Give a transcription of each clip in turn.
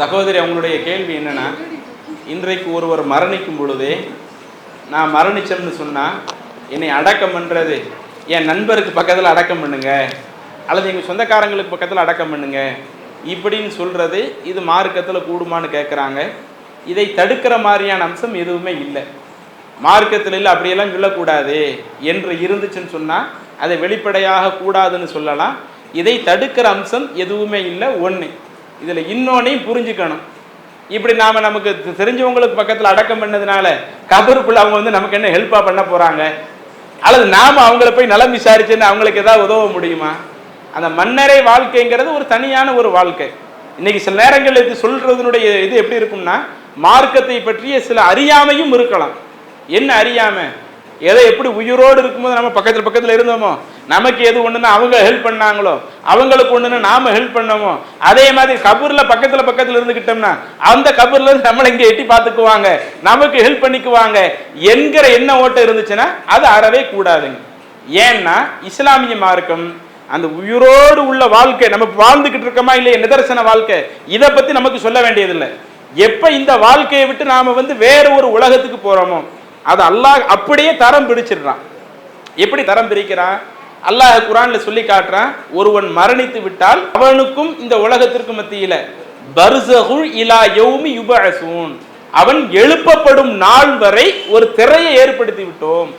சகோதரி அவங்களுடைய கேள்வி என்னன்னா இன்றைக்கு ஒருவர் மரணிக்கும் பொழுதே நான் மரணிச்சேன்னு சொன்னா என்னை அடக்கம் பண்றது? என் நண்பருக்கு பக்கத்தில் அடக்கம் பண்ணுங்க. அல்லது எங்கள் சொந்தக்காரங்களுக்கு பக்கத்தில் அடக்கம் பண்ணுங்க. இப்படின்னு சொல்றது இது மார்க்கத்தில் கூடுமான்னு கேட்குறாங்க இதை தடுக்கிற மாதிரியான அம்சம் எதுவுமே இல்லை. மார்க்கத்தில் இல்லை அப்படியெல்லாம் சொல்லக்கூடாது என்று இருந்துச்சுன்னு சொன்னால் அதை வெளிப்படையாக கூடாதுன்னு சொல்லலாம். இதை தடுக்கிற அம்சம் எதுவுமே இல்லை ஒன்று இதில் இன்னொன்னையும் புரிஞ்சுக்கணும். இப்படி நாம் நமக்கு தெரிஞ்சவங்களுக்கு பக்கத்தில் அடக்கம் பண்ணதுனால கபருக்குள்ள அவங்க வந்து நமக்கு என்ன ஹெல்ப்பாக பண்ண போகிறாங்க அல்லது நாம் அவங்கள போய் நலம் விசாரிச்சுன்னு அவங்களுக்கு ஏதாவது உதவ முடியுமா? அந்த மன்னரை வாழ்க்கைங்கிறது ஒரு தனியான ஒரு வாழ்க்கை. இன்னைக்கு சில நேரங்களில் இது சொல்றதுனுடைய இது எப்படி இருக்கும்னா மார்க்கத்தை பற்றிய சில அறியாமையும் இருக்கலாம். என்ன அறியாம? எதை எப்படி உயிரோடு இருக்கும்போது நம்ம பக்கத்தில் பக்கத்தில் இருந்தோமோ? நமக்கு எது ஒண்ணுன்னா அவங்க ஹெல்ப் பண்ணாங்களோ? அவங்களுக்கு ஒன்றுன்னு நாம ஹெல்ப் பண்ணோமோ? அதே மாதிரி கபூரில் பக்கத்தில் பக்கத்தில் இருந்துக்கிட்டோம்னா அந்த கபூர்லேருந்து நம்மளை இங்கே எட்டி பார்த்துக்குவாங்க. நமக்கு ஹெல்ப் பண்ணிக்குவாங்க. என்கிற எண்ண ஓட்டம் இருந்துச்சுன்னா அது அறவே கூடாதுங்க. ஏன்னா இஸ்லாமிய மார்க்கம் அந்த உயிரோடு உள்ள வாழ்க்கை நம்ம வாழ்ந்துக்கிட்டு இருக்கோமா இல்லையா நிதர்சன வாழ்க்கை இதை பற்றி நமக்கு சொல்ல வேண்டியதில்லை. எப்போ இந்த வாழ்க்கையை விட்டு நாம் வந்து வேற ஒரு உலகத்துக்கு போகிறோமோ அது அல்லாஹ் அப்படியே தரம் பிடிச்சிடுறான். எப்படி தரம் பிரிக்கிறான்? அல்லாஹ் குரான்ல சொல்லி காட்டுறான் ஒருவன் மரணித்து விட்டால் அவனுக்கும் இந்த உலகத்திற்கும் மத்தியில பர்சகுல் இலா யௌமி யுபஅசூன் அவன் எழுப்பப்படும் நாள் வரை ஒரு திரையை ஏற்படுத்தி விட்டோம்.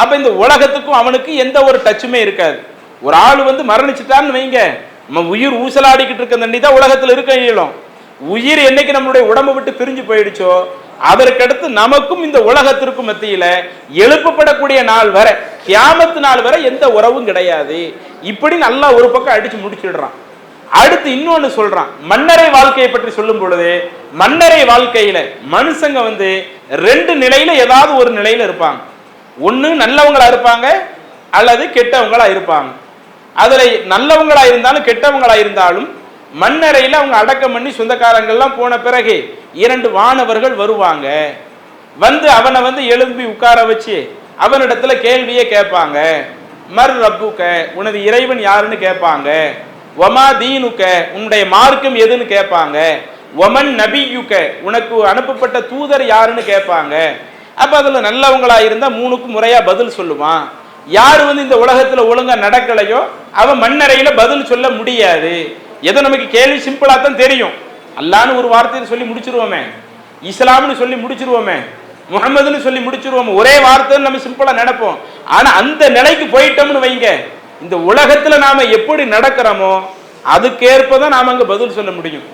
அப்ப இந்த உலகத்துக்கும் அவனுக்கு எந்த ஒரு டச்சுமே இருக்காது. ஒரு ஆள் வந்து மரணிச்சிட்டான்னு வைங்க. நம்ம உயிர் ஊசலாடிக்கிட்டு இருக்க தண்டி தான் உலகத்துல இருக்க இயலும். உயிர் என்னைக்கு நம்மளுடைய உடம்பை விட்டு பிரிஞ்சு போயிடுச்சோ? அதற்கடுத்து நமக்கும் இந்த உலகத்திற்கும் மத்தியில எழுப்பப்படக்கூடிய நாள் வரை கியாமத்து நாள் வரை எந்த உறவும் கிடையாது. இப்படி நல்லா ஒரு பக்கம் அடிச்சு முடிச்சிடுறான். அடுத்து இன்னொன்னு சொல்றான். மன்னரை வாழ்க்கையை பற்றி சொல்லும் பொழுது மன்னரை வாழ்க்கையில மனுஷங்க வந்து ரெண்டு நிலையில ஏதாவது ஒரு நிலையில இருப்பாங்க. ஒன்று நல்லவங்களா இருப்பாங்க அல்லது கெட்டவங்களா இருப்பாங்க. அதில் நல்லவங்களா இருந்தாலும் கெட்டவங்களா இருந்தாலும் மண்ணறையில் அவங்க அடக்கம் பண்ணி சொந்தக்காரங்கள்லாம் போன பிறகு இரண்டு வானவர்கள் வருவாங்க. வந்து அவனை வந்து எழும்பி உட்கார வச்சு அவனிடத்துல கேள்வியே கேட்பாங்க. மர் ரப்புக்க உனது இறைவன் யாருன்னு கேட்பாங்க. ஒமா தீனுக்க உன்னுடைய மார்க்கம் எதுன்னு கேட்பாங்க. ஒமன் நபியுக்க உனக்கு அனுப்பப்பட்ட தூதர் யாருன்னு கேட்பாங்க. அப்ப அதுல நல்லவங்களா இருந்தா மூணுக்கு முறையா பதில் சொல்லுவான். யார் வந்து இந்த உலகத்துல ஒழுங்கா நடக்கலையோ அவன் மண்ணறையில பதில் சொல்ல முடியாது. எதோ நமக்கு கேள்வி சிம்பிளாக தான் தெரியும். அல்லான்னு ஒரு வார்த்தையை சொல்லி முடிச்சிருவோமே. இஸ்லாம்னு சொல்லி முடிச்சிருவோமே. முகமதுன்னு சொல்லி முடிச்சிருவோம். ஒரே வார்த்தைன்னு நம்ம சிம்பிளாக நினைப்போம். ஆனால் அந்த நிலைக்கு போயிட்டோம்னு வைங்க. இந்த உலகத்துல நாம எப்படி நடக்கிறோமோ அதுக்கேற்ப தான் நாம் அங்கே பதில் சொல்ல முடியும்.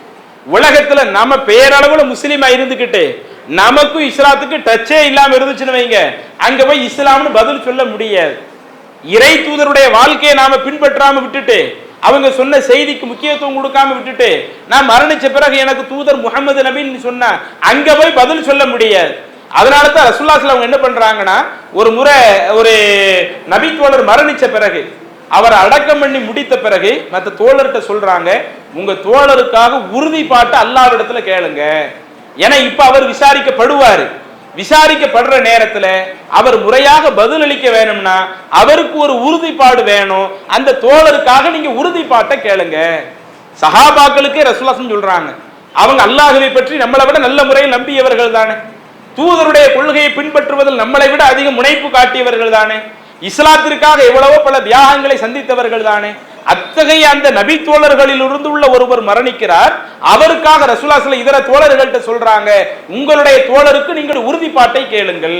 உலகத்துல நம்ம பேரளவுல முஸ்லீமாக இருந்துக்கிட்டு நமக்கும் இஸ்லாத்துக்கு டச்சே இல்லாமல் இருந்துச்சுன்னு வைங்க. அங்கே போய் இஸ்லாம்னு பதில் சொல்ல முடியாது. இறை தூதருடைய வாழ்க்கையை நாம பின்பற்றாமல் விட்டுட்டு அவங்க சொன்ன செய்திக்கு முக்கியத்துவம் கொடுக்காம விட்டுட்டு நான் மரணிச்ச பிறகு எனக்கு தூதர் முகமது நபின்னு சொன்ன அங்க போய் பதில் சொல்ல முடியாது. அதனால தான் ரசுல்லாஸ்ல அவங்க என்ன பண்றாங்கன்னா ஒரு முறை ஒரு நபி தோழர் மரணிச்ச பிறகு அவரை அடக்கம் பண்ணி முடித்த பிறகு மற்ற தோழர்கிட்ட சொல்றாங்க உங்க தோழருக்காக உறுதிப்பாட்டு அல்லாவிடத்துல கேளுங்க. ஏன்னா இப்ப அவர் விசாரிக்கப்படுவாரு. விசாரிக்கப்படுற நேரத்துல அவர் முறையாக பதிலளிக்க வேணும்னா அவருக்கு ஒரு உறுதிப்பாடு வேணும். அந்த தோழருக்காக நீங்க உறுதிப்பாட்டை கேளுங்க. சஹாபாக்களுக்கே ரசூலாசன் சொல்றாங்க. அவங்க அல்லாஹுவை பற்றி நம்மளை விட நல்ல முறையில் நம்பியவர்கள் தானே. தூதருடைய கொள்கையை பின்பற்றுவதில் நம்மளை விட அதிக முனைப்பு காட்டியவர்கள் தானே. இஸ்லாத்திற்காக எவ்வளவோ பல தியாகங்களை சந்தித்தவர்கள் தானே. அத்தகைய அந்த நபி தோழர்களில் இருந்து உள்ள ஒருவர் மரணிக்கிறார். அவருக்காக ரசூலாசில இதர தோழர்கள்ட்ட சொல்றாங்க உங்களுடைய தோழருக்கு நீங்கள் உறுதிப்பாட்டை கேளுங்கள்.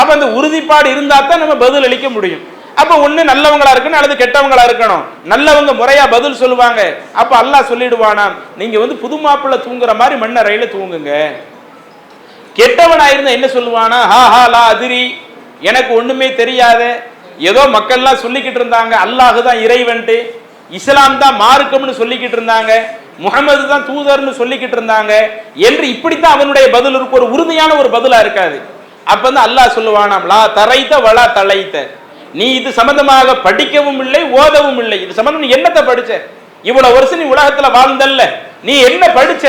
அப்ப அந்த உறுதிப்பாடு இருந்தா தான் நம்ம பதில் அளிக்க முடியும். அப்ப ஒண்ணு நல்லவங்களா இருக்கணும் அல்லது கெட்டவங்களா இருக்கணும். நல்லவங்க முறையா பதில் சொல்லுவாங்க. அப்ப அல்லாஹ் சொல்லிடுவானாம் நீங்க வந்து புது மாப்பிள்ளை தூங்குற மாதிரி மண்ணறையில தூங்குங்க. கெட்டவனா இருந்தா என்ன சொல்லுவானா ஹா ஹா லா அதிரி எனக்கு ஒண்ணுமே தெரியாத. ஏதோ மக்கள்லாம் சொல்லிக்கிட்டு இருந்தாங்க அல்லாஹ் தான் இறைவன்ட்டு. இஸ்லாம் தான் மார்க்கம்னு சொல்லிக்கிட்டு இருந்தாங்க. முகமது தான் தூதர்னு சொல்லிக்கிட்டு இருந்தாங்க. என்று இப்படித்தான் அவனுடைய பதில் இருக்கும் ஒரு உறுதியான ஒரு பதிலா இருக்காது. அப்ப வந்து அல்லாஹ் சொல்லுவானாம் லா தரைத்த வளா தளைத்த நீ இது சம்பந்தமாக படிக்கவும் இல்லை ஓதவும் இல்லை. இது சம்பந்தம் நீ என்னத்தை படிச்ச? இவ்வளவு வருஷம் நீ உலகத்துல வாழ்ந்தல்ல. நீ என்ன படிச்ச?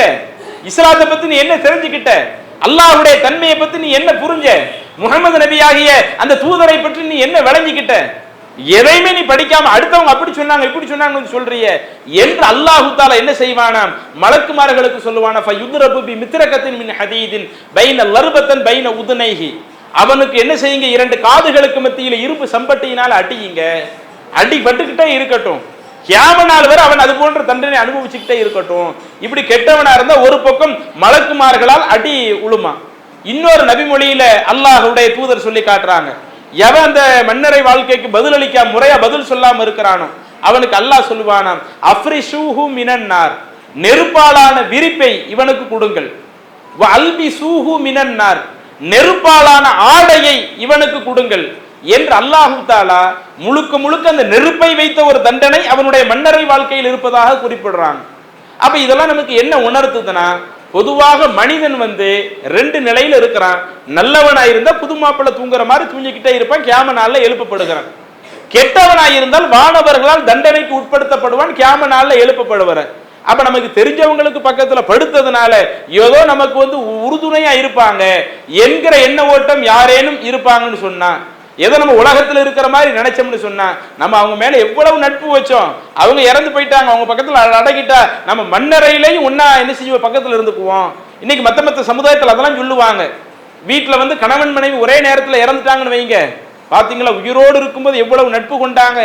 இஸ்லாத்தை பத்தி நீ என்ன தெரிஞ்சுக்கிட்ட? அல்லாஹ்வுடைய தன்மையை பத்தி நீ என்ன புரிஞ்ச? முகமது நபியாகிய அந்த தூதரை பற்றி நீ என்ன விளங்கிக்கிட்ட? எதையுமே நீ படிக்காம அடுத்தவங்க அப்படி சொன்னாங்க இப்படி சொன்னாங்கன்னு சொல்றிய. என்று அல்லாஹு தாலா என்ன செய்வானாம்? மலக்குமார்களுக்கு சொல்லுவானா ஃபயுத்ரபு பி மித்ரகத்தின் மின் ஹதீதின் பைன லர்பத்தன் பைன உதுனைஹி. அவனுக்கு என்ன செய்யுங்க? இரண்டு காதுகளுக்கு மத்தியில இரும்பு சம்பட்டியினால் அடியுங்க. அடி பட்டுக்கிட்டே இருக்கட்டும். கியாம நாள் வரை அவன் அது போன்ற தண்டனை அனுபவிச்சுக்கிட்டே இருக்கட்டும். இப்படி கெட்டவனா இருந்தா ஒரு பக்கம் மலக்குமார்களால் அடி உழுமா? இன்னொரு நபிமொழியில அல்லாஹுடைய தூதர் சொல்லி காட்டுறாங்க. எவன் அந்த மன்னரை வாழ்க்கைக்கு பதிலளிக்க முறையா பதில் சொல்லாம இருக்கிறானோ அவனுக்கு அல்லாஹ் சொல்லுவானாம் அஃப்ரிஷூஹு மினன்னார். நெருப்பாலான விரிப்பை இவனுக்கு கொடுங்கள். அல்பி சூஹு மினன்னார். நெருப்பாலான ஆடையை இவனுக்கு கொடுங்கள் என்று அல்லாஹு தாலா முழுக்க முழுக்க அந்த நெருப்பை வைத்த ஒரு தண்டனை அவனுடைய மன்னரை வாழ்க்கையில் இருப்பதாக குறிப்பிடுறாங்க. அப்ப இதெல்லாம் நமக்கு என்ன உணர்த்துதுன்னா பொதுவாக மனிதன் வந்து ரெண்டு நிலையில இருக்கிறான். நல்லவனா இருந்தா புது மாப்பிள்ளை தூங்குற மாதிரி தூங்கிக்கிட்டே இருப்பான். கேம நாள்ல எழுப்பப்படுகிறான். கெட்டவனாய் இருந்தால் வானவர்களால் தண்டனைக்கு உட்படுத்தப்படுவான். கேம நாள்ல எழுப்பப்படுவார். அப்ப நமக்கு தெரிஞ்சவங்களுக்கு பக்கத்துல படுத்ததுனால ஏதோ நமக்கு வந்து உறுதுணையா இருப்பாங்க. என்கிற எண்ண ஓட்டம் யாரேனும் இருப்பாங்கன்னு சொன்னா ஏதோ நம்ம உலகத்தில் இருக்கிற மாதிரி நினைச்சோம்னு சொன்னா நம்ம அவங்க மேல எவ்வளவு நட்பு வச்சோம். அவங்க இறந்து போயிட்டாங்க அவங்க பக்கத்தில் அடக்கிட்டா நம்ம மண்ணறையிலையும் ஒன்னா என்ன செய்வோம்? பக்கத்தில் இருந்துக்குவோம். இன்னைக்கு மத்த மத்த சமுதாயத்தில் அதெல்லாம் சொல்லுவாங்க. வீட்டில் வந்து கணவன் மனைவி ஒரே நேரத்தில் இறந்துட்டாங்கன்னு வைங்க. பாத்தீங்களா? உயிரோடு இருக்கும்போது எவ்வளவு நட்பு கொண்டாங்க.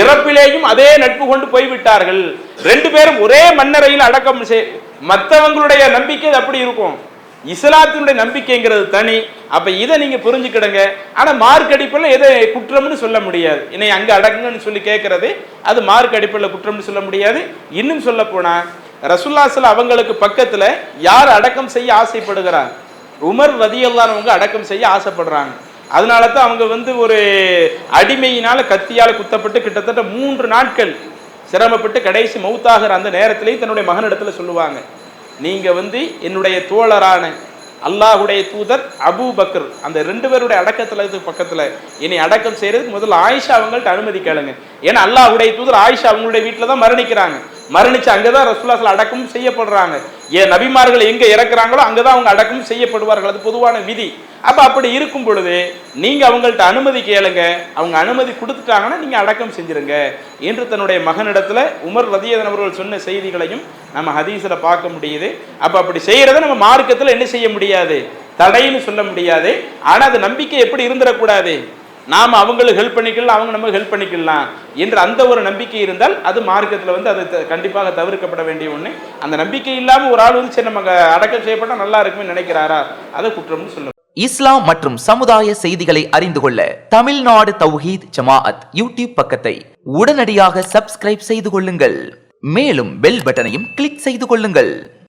இறப்பிலேயும் அதே நட்பு கொண்டு போய்விட்டார்கள். ரெண்டு பேரும் ஒரே மண்ணறையில் அடக்கம் செய் மற்றவங்களுடைய நம்பிக்கை அது அப்படி இருக்கும். இஸ்லாத்தினுடைய நம்பிக்கைங்கிறது தனி. அப்ப இதை நீங்க புரிஞ்சுக்கிடுங்க. ஆனா மார்க் அடிப்படையில் எதை குற்றம்னு சொல்ல முடியாது. என்னை அங்க அடக்குங்கன்னு சொல்லி கேட்கறது அது மார்க் அடிப்பில் குற்றம்னு சொல்ல முடியாது. இன்னும் சொல்ல போனா ரசுல்லாசல அவங்களுக்கு பக்கத்துல யார் அடக்கம் செய்ய ஆசைப்படுகிறார்? உமர் ரதியல்லானவங்க அடக்கம் செய்ய ஆசைப்படுறாங்க. அதனால தான் அவங்க வந்து ஒரு அடிமையினால கத்தியால் குத்தப்பட்டு கிட்டத்தட்ட மூன்று நாட்கள் சிரமப்பட்டு கடைசி மௌத்தாகிற அந்த நேரத்திலேயே தன்னுடைய மகனிடத்துல சொல்லுவாங்க. நீங்கள் வந்து என்னுடைய தோழரான அல்லாஹுடைய தூதர் அபூ பக்கர் அந்த ரெண்டு பேருடைய அடக்கத்தில் பக்கத்தில். என்னை அடக்கம் செய்கிறது முதல்ல ஆயிஷா அவங்கள்ட்ட அனுமதி கேளுங்க. ஏன்னா அல்லாஹுடைய தூதர் ஆயிஷா அவங்களுடைய வீட்டில் தான் மரணிக்கிறாங்க. மரணிச்சு அங்கே தான் ரசூலாசல் அடக்கம் செய்யப்படுறாங்க. ஏன் நபிமார்கள் எங்கே இறக்குறாங்களோ அங்கே தான் அவங்க அடக்கம் செய்யப்படுவார்கள். அது பொதுவான விதி. அப்போ அப்படி இருக்கும் பொழுது நீங்கள் அவங்கள்ட்ட அனுமதி கேளுங்க. அவங்க அனுமதி கொடுத்துட்டாங்கன்னா நீங்கள் அடக்கம் செஞ்சுருங்க. என்று தன்னுடைய மகனிடத்தில் உமர் ரதியதன் அவர்கள் சொன்ன செய்திகளையும் நம்ம ஹதீஸில் பார்க்க முடியுது. அப்போ அப்படி செய்கிறத நம்ம மார்க்கத்தில் என்ன செய்ய முடியாது? தடைன்னு சொல்ல முடியாது. ஆனால் அது நம்பிக்கை எப்படி இருந்துடக்கூடாது? நாம அவங்களுக்கு ஹெல்ப் பண்ணிக்கலாம் அவங்க நம்ம ஹெல்ப் பண்ணிக்கலாம் என்ற அந்த ஒரு நம்பிக்கை இருந்தால் அது மார்க்கத்தில் வந்து அது த- கண்டிப்பாக தவிர்க்கப்பட வேண்டிய ஒண்ணு. அந்த நம்பிக்கை இல்லாமல் ஒரு ஆள் வந்து சரி நம்ம அடக்கம் செய்யப்பட்டால் நல்லா இருக்குமே நினைக்கிறாரா? அதை குற்றம்னு சொல்ல இஸ்லாம் மற்றும் சமுதாய செய்திகளை அறிந்து கொள்ள தமிழ்நாடு தௌஹீத் ஜமாஅத் யூடியூப் பக்கத்தை உடனடியாக சப்ஸ்கிரைப் செய்து கொள்ளுங்கள். மேலும் பெல் பட்டனையும் கிளிக் செய்து கொள்ளுங்கள்.